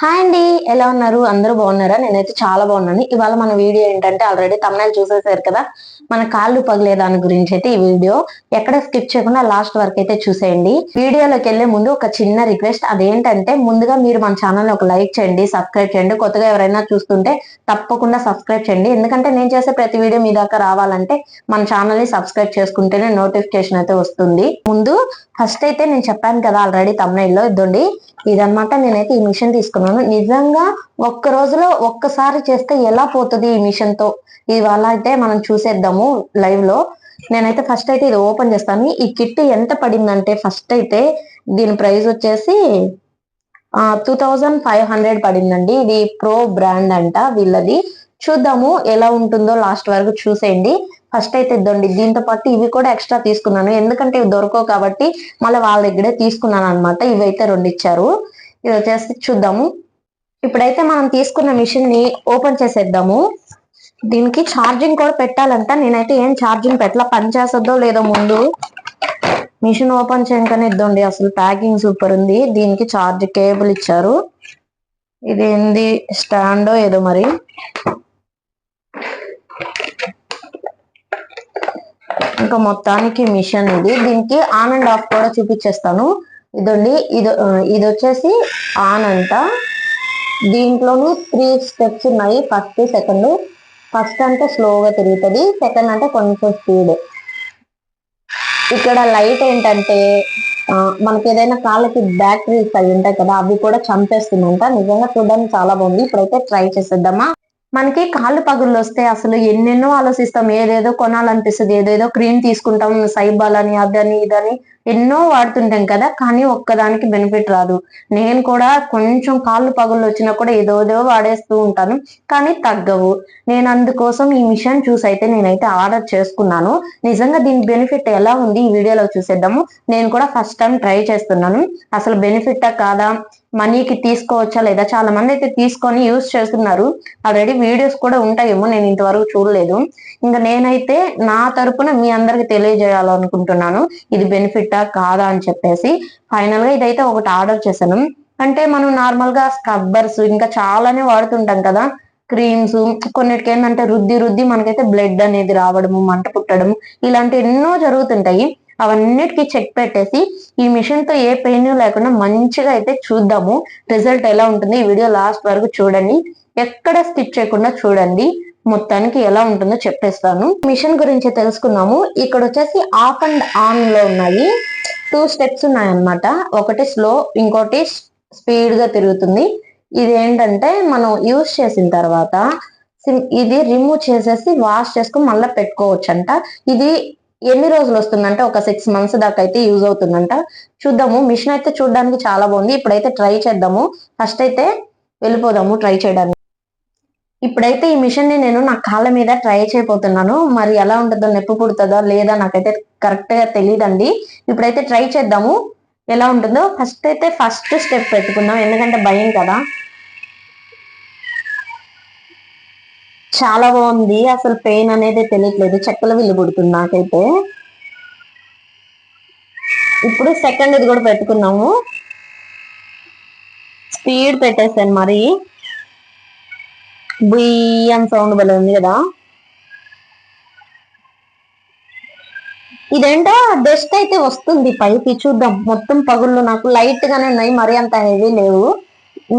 Hi అండి ఎలా ఉన్నారు? అందరూ బాగున్నారా? నేనైతే చాలా బాగున్నాను. ఇవాళ మన వీడియో ఏంటంటే ఆల్రెడీ తమిళ చూసేసారు కదా? మన కాళ్ళు పగిలే దాని గురించి అయితే ఈ వీడియో. ఎక్కడ స్కిప్ చేయకుండా లాస్ట్ వరకు అయితే చూసేయండి. వీడియోలోకి వెళ్ళే ముందు ఒక చిన్న రిక్వెస్ట్. అదేంటంటే ముందుగా మీరు మన ఛానల్ ఒక లైక్ చేయండి సబ్స్క్రైబ్ చేయండి. కొత్తగా ఎవరైనా చూస్తుంటే తప్పకుండా సబ్స్క్రైబ్ చేయండి. ఎందుకంటే నేను చేసే ప్రతి వీడియో మీ దాకా రావాలంటే మన ఛానల్ని సబ్స్క్రైబ్ చేసుకుంటేనే నోటిఫికేషన్ అయితే వస్తుంది. ముందు ఫస్ట్ అయితే నేను చెప్పాను కదా ఆల్రెడీ తమిళలో ఇద్దండి. ఇదనమాట నేనైతే ఈ మిషన్ తీసుకున్నాను. నిజంగా ఒక్క రోజులో ఒక్కసారి చేస్తే ఎలా పోతుంది ఈ మిషన్తో? ఇవాళ అయితే మనం చూసేద్దాము లైవ్లో. నేనైతే ఫస్ట్ అయితే ఇది ఓపెన్ చేస్తాను. ఈ కిట్ ఎంత పడిందంటే ఫస్ట్ అయితే దీని ప్రైస్ వచ్చేసి టూ థౌజండ్ ఫైవ్ హండ్రెడ్ పడిందండి. ఇది ప్రో బ్రాండ్ అంట వీళ్ళది. చూద్దాము ఎలా ఉంటుందో లాస్ట్ వరకు చూసేయండి. ఫస్ట్ అయితే ఇద్దండి. దీంతో పాటు ఇవి కూడా ఎక్స్ట్రా తీసుకున్నాను. ఎందుకంటే ఇవి దొరకవు కాబట్టి మళ్ళీ వాళ్ళ దగ్గరే తీసుకున్నాను అనమాట ఇవి అయితే రెండు ఇచ్చారు. ఇది వచ్చేసి చూద్దాము. ఇప్పుడైతే మనం తీసుకున్న మిషన్ని ఓపెన్ చేసేద్దాము. దీనికి ఛార్జింగ్ కూడా పెట్టాలంట. నేనైతే ఏం ఛార్జింగ్ పెట్టలా. పని లేదో ముందు మిషన్ ఓపెన్ చేయకనే ఇద్దండి. అసలు ప్యాకింగ్ సూపర్ ఉంది. దీనికి ఛార్జ్ కేబుల్ ఇచ్చారు. ఇది ఏంది స్టాండో ఏదో మరి. ఇంకా మొత్తానికి మిషన్ ఇది. దీనికి ఆన్ అండ్ ఆఫ్ కూడా చూపించేస్తాను. ఇదండి. ఇది ఇది వచ్చేసి ఆన్ అంట. దీంట్లోనూ త్రీ స్టెప్స్ ఉన్నాయి. First second. ఫస్ట్ అంటే స్లోగా తిరుగుతుంది. సెకండ్ అంటే కొంచెం స్పీడ్. ఇక్కడ లైట్ ఏంటంటే మనకి ఏదైనా కాళ్ళకి బ్యాటరీస్ అవి ఉంటాయి కదా అవి కూడా చంపేస్తుందంట. నిజంగా చూడడానికి చాలా బాగుంది. ఇప్పుడైతే ట్రై చేసేద్దామా? మనకి కాళ్ళు పగుళ్ళు వస్తే అసలు ఎన్నెన్నో ఆలోచిస్తాం. ఏదేదో కొనాలనిపిస్తుంది ఏదేదో క్రీమ్ తీసుకుంటాం సైబాల్ అని అదని ఇదని. ఎన్నో వాడుతుంటాం కదా కానీ ఒక్కదానికి బెనిఫిట్ రాదు. నేను కూడా కొంచెం కాళ్ళు పగుళ్ళు వచ్చినా కూడా ఏదోదో వాడేస్తూ ఉంటాను కానీ తగ్గవు. నేను అందుకోసం ఈ మిషన్ చూసి అయితే నేనైతే ఆర్డర్ చేసుకున్నాను. నిజంగా దీని బెనిఫిట్ ఎలా ఉంది ఈ వీడియోలో చూసేద్దాము. నేను కూడా ఫస్ట్ టైం ట్రై చేస్తున్నాను. అసలు బెనిఫిటా కాదా? మనీకి తీసుకోవచ్చా లేదా? చాలా మంది అయితే తీసుకొని యూస్ చేస్తున్నారు. ఆల్రెడీ వీడియోస్ కూడా ఉంటాయేమో నేను ఇంతవరకు చూడలేదు. ఇంకా నేనైతే నా తరపున మీ అందరికి తెలియజేయాలనుకుంటున్నాను. ఇది బెనిఫిట్ కాదా అని చెప్పేసి ఫైనల్గా ఇదైతే ఒకటి ఆర్డర్ చేశాను. అంటే మనం నార్మల్గా స్క్రబ్బర్స్ ఇంకా చాలానే వాడుతుంటాం కదా. క్రీమ్స్ కొన్నిటికి ఏంటంటే రుద్ది రుద్ది మనకైతే బ్లడ్ అనేది రావడము మంట పుట్టడం ఇలాంటి ఎన్నో జరుగుతుంటాయి. అవన్నిటికీ చెక్ పెట్టేసి ఈ మిషన్తో ఏ పెయిన్ లేకుండా మంచిగా అయితే చూద్దాము. రిజల్ట్ ఎలా ఉంటుంది ఈ వీడియో లాస్ట్ వరకు చూడండి. ఎక్కడ స్కిప్ చేయకుండా చూడండి. మొత్తానికి ఎలా ఉంటుందో చెప్పేస్తాను. మిషన్ గురించి తెలుసుకున్నాము. ఇక్కడ వచ్చేసి ఆఫ్ అండ్ ఆన్లో ఉన్నాయి. టూ స్టెప్స్ ఉన్నాయి అన్నమాట ఒకటి స్లో ఇంకోటి స్పీడ్గా తిరుగుతుంది. ఇది ఏంటంటే మనం యూస్ చేసిన తర్వాత ఇది రిమూవ్ చేసేసి వాష్ చేసుకుని మళ్ళీ పెట్టుకోవచ్చంట. ఇది ఎన్ని రోజులు వస్తుందంటే ఒక సిక్స్ మంత్స్ దాకా అయితే యూజ్ అవుతుందంట. చూద్దాము. మిషన్ అయితే చూడడానికి చాలా బాగుంది. ఇప్పుడైతే ట్రై చేద్దాము. ఫస్ట్ అయితే వెళ్ళిపోదాము ట్రై చేయడానికి. ఇప్పుడైతే ఈ మిషన్ని నేను నా కాళ్ళ మీద ట్రై చేయబోతున్నాను. మరి ఎలా ఉంటుందో నొప్పి పుడుతుందో లేదా నాకైతే కరెక్ట్గా తెలియదండి ఇప్పుడైతే ట్రై చేద్దాము. ఎలా ఉంటుందో? ఫస్ట్ అయితే ఫస్ట్ స్టెప్ పెట్టుకుందాం. ఎందుకంటే భయం కదా. చాలా బాగుంది. అసలు పెయిన్ అనేది తెలియట్లేదు. చెక్కల విల్లు పుడుతుంది నాకైతే. ఇప్పుడు సెకండ్ ఇది కూడా పెట్టుకున్నాము స్పీడ్ పెట్టేసాను మరి. బియ్యం సౌండ్ బల ఉంది కదా. ఇదేంటో డస్ట్ అయితే వస్తుంది పైకి చూద్దాం. మొత్తం పగుళ్ళు నాకు లైట్ గానే ఉన్నాయి మరి అంత హెవీ లేవు.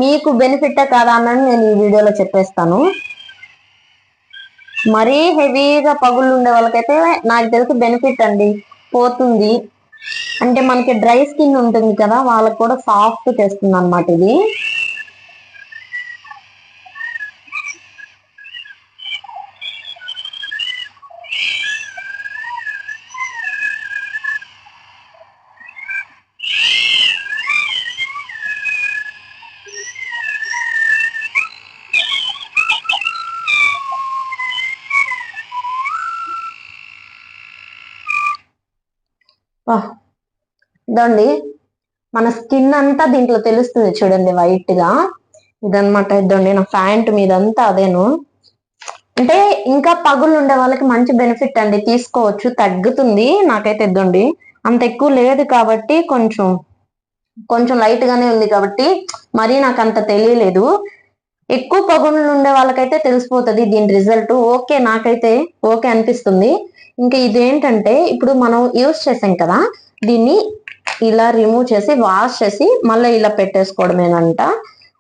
మీకు బెనిఫిట్ కాదా అన్నది నేను ఈ వీడియోలో చెప్పేస్తాను. మరీ హెవీగా పగుళ్ళు ఉండే వాళ్ళకైతే నాకు తెలిసి బెనిఫిట్ అండి పోతుంది. అంటే మనకి డ్రై స్కిన్ ఉంటుంది కదా వాళ్ళకి కూడా సాఫ్ట్ చేస్తుంది అనమాట ఇది. ఇదండి. మన స్కిన్ అంతా దీంట్లో తెలుస్తుంది చూడండి వైట్గా ఇదనమాట ఇదండి నా ప్యాంట్ మీద అంతా అదేను. అంటే ఇంకా పగులు ఉండే వాళ్ళకి మంచి బెనిఫిట్ అండి. తీసుకోవచ్చు తగ్గుతుంది నాకైతే ఇద్దండి. అంత ఎక్కువ లేదు కాబట్టి కొంచెం కొంచెం లైట్ గానే ఉంది కాబట్టి మరీ నాకు అంత తెలియలేదు. ఎక్కువ పగుళ్ళు ఉండే వాళ్ళకైతే తెలిసిపోతుంది దీని రిజల్ట్. ఓకే నాకైతే ఓకే అనిపిస్తుంది. ఇంకా ఇదేంటంటే ఇప్పుడు మనం యూజ్ చేసాం కదా దీన్ని ఇలా రిమూవ్ చేసి వాష్ చేసి మళ్ళీ ఇలా పెట్టేసుకోవడమేనంట.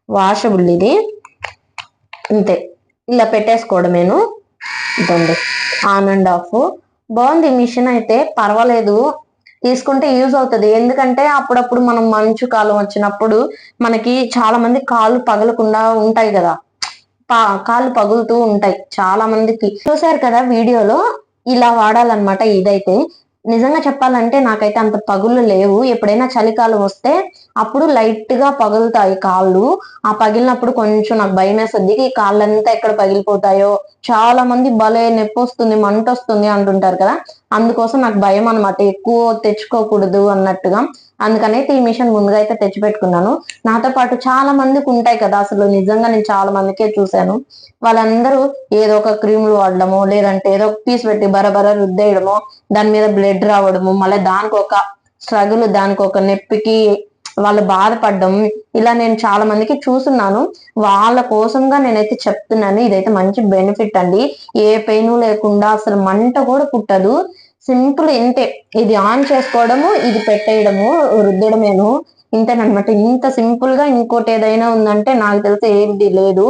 వాషబుల్ ఇది. అంతే. ఇలా పెట్టేసుకోవడమేను. ఇదండి. ఆన్ అండ్ ఆఫ్ బాగుంది మిషన్ అయితే. పర్వాలేదు. తీసుకుంటే యూజ్ అవుతుంది. ఎందుకంటే అప్పుడప్పుడు మనం మంచు కాలం వచ్చినప్పుడు మనకి చాలా మంది కాళ్ళు పగలకుండా ఉంటాయి కదా. పా- కాళ్ళు పగులుతూ ఉంటాయి చాలా మందికి చూసారు కదా వీడియోలో? ఇలా వాడాలన్నమాట ఇదైతే. నిజంగా చెప్పాలంటే నాకైతే అంత పగులు లేవు. ఎప్పుడైనా చలికాలం వస్తే అప్పుడు లైట్గా పగులుతాయి కాళ్ళు. ఆ పగిలినప్పుడు కొంచెం నాకు భయం వేస్తుంది ఈ కాళ్ళంతా ఎక్కడ పగిలిపోతాయో. చాలా మంది భలే నొప్పి వస్తుంది మంట వస్తుంది అంటుంటారు కదా. అందుకోసం నాకు భయం అనమాట ఎక్కువ తెచ్చుకోకూడదు అన్నట్టుగా. అందుకనైతే ఈ మిషన్ ముందుగా అయితే తెచ్చిపెట్టుకున్నాను. నాతో పాటు చాలా మందికి ఉంటాయి కదా అసలు నిజంగా నేను చాలా మందికే చూశాను. వాళ్ళందరూ ఏదో ఒక క్రీములు వాడడము లేదంటే ఏదో ఒక పీస్ పెట్టి బరబర రుద్దేయడము దాని మీద బ్లడ్ రావడము మళ్ళీ దానికి ఒక స్ట్రగుల్ దానికి ఒక నొప్పికి వాళ్ళు బాధపడడం ఇలా నేను చాలా మందికి చూస్తున్నాను. వాళ్ళ కోసంగా నేనైతే చెప్తున్నాను ఇదైతే మంచి బెనిఫిట్ అండి. ఏ పెయిన్ లేకుండా అసలు మంట కూడా పుట్టదు. సింపుల్ ఇంతే. ఇది ఆన్ చేసుకోవడము ఇది పెట్టేయడము రుద్దడమేను. ఇంతేనమాట ఇంత సింపుల్గా ఇంకోటి ఏదైనా ఉందంటే నాకు తెలిసి ఏది లేదు.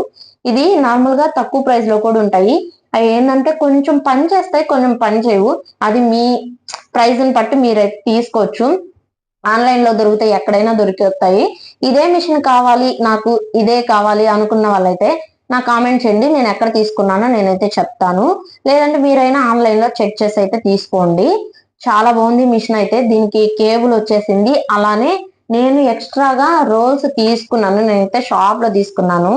ఇది నార్మల్గా తక్కువ ప్రైస్లో కూడా ఉంటాయి. అవి ఏంటంటే కొంచెం పని చేస్తాయి కొంచెం పని చేయవు. అది మీ ప్రైస్ని బట్టి మీరు తీసుకోవచ్చు. ఆన్లైన్లో దొరుకుతాయి ఎక్కడైనా దొరికితాయి. ఇదే మిషన్ కావాలి నాకు ఇదే కావాలి అనుకున్న వాళ్ళైతే నా కామెంట్ చేయండి నేను ఎక్కడ తీసుకున్నానో నేనైతే చెప్తాను. లేదంటే మీరైనా ఆన్లైన్లో చెక్ చేసి అయితే తీసుకోండి. చాలా బాగుంది మిషన్ అయితే. దీనికి కేబుల్ వచ్చేసింది. అలానే నేను ఎక్స్ట్రాగా రోల్స్ తీసుకున్నాను. నేనైతే షాప్లో తీసుకున్నాను.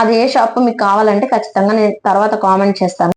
అది ఏ షాప్ మీకు కావాలంటే ఖచ్చితంగా నేను తర్వాత కామెంట్ చేస్తాను.